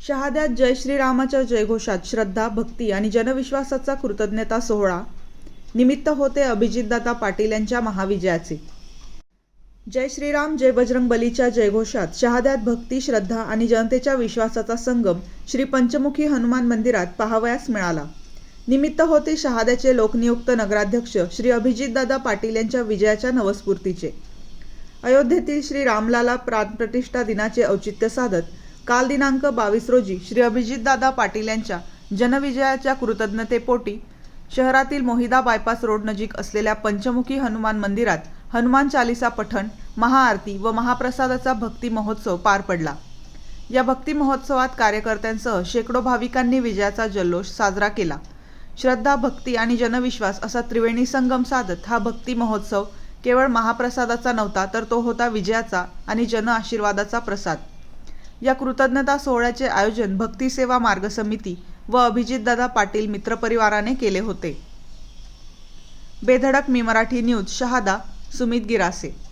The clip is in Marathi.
शहाद्यात जय श्रीरामाच्या जयघोषात श्रद्धा भक्ती आणि जनविश्वासाचा कृतज्ञता सोहळा. निमित्त होते अभिजितदादा पाटील यांच्या महाविजयाचे. जय श्रीराम जय बजरंग बलीच्या जयघोषात शहाद्यात भक्ती श्रद्धा आणि जनतेच्या विश्वासाचा संगम श्री पंचमुखी हनुमान मंदिरात पाहावयास मिळाला. निमित्त होते शहाद्याचे लोकनियुक्त नगराध्यक्ष श्री अभिजितदादा पाटील यांच्या विजयाच्या नवस्फूर्तीचे. अयोध्येतील श्री रामलाला प्राणप्रतिष्ठा दिनाचे औचित्य साधत काल दिनांक बावीस रोजी श्री अभिजितदादा पाटील यांच्या जनविजयाच्या कृतज्ञतेपोटी शहरातील मोहिदा बायपास रोड नजीक असलेल्या पंचमुखी हनुमान मंदिरात हनुमान चालिसा पठण महाआरती व महाप्रसादाचा भक्ती महोत्सव पार पडला. या भक्ती महोत्सवात कार्यकर्त्यांसह शेकडो भाविकांनी विजयाचा जल्लोष साजरा केला. श्रद्धा भक्ती आणि जनविश्वास असा त्रिवेणी संगम साधत हा भक्ती महोत्सव केवळ महाप्रसादाचा नव्हता तर तो होता विजयाचा आणि जन आशीर्वादाचा प्रसाद. या कृतज्ञता सोहळ्याचे आयोजन भक्ती सेवा मार्ग समिती व अभिजितदादा पाटील मित्रपरिवाराने केले होते. बेधडक मी मराठी न्यूज शहादा सुमित गिरासे.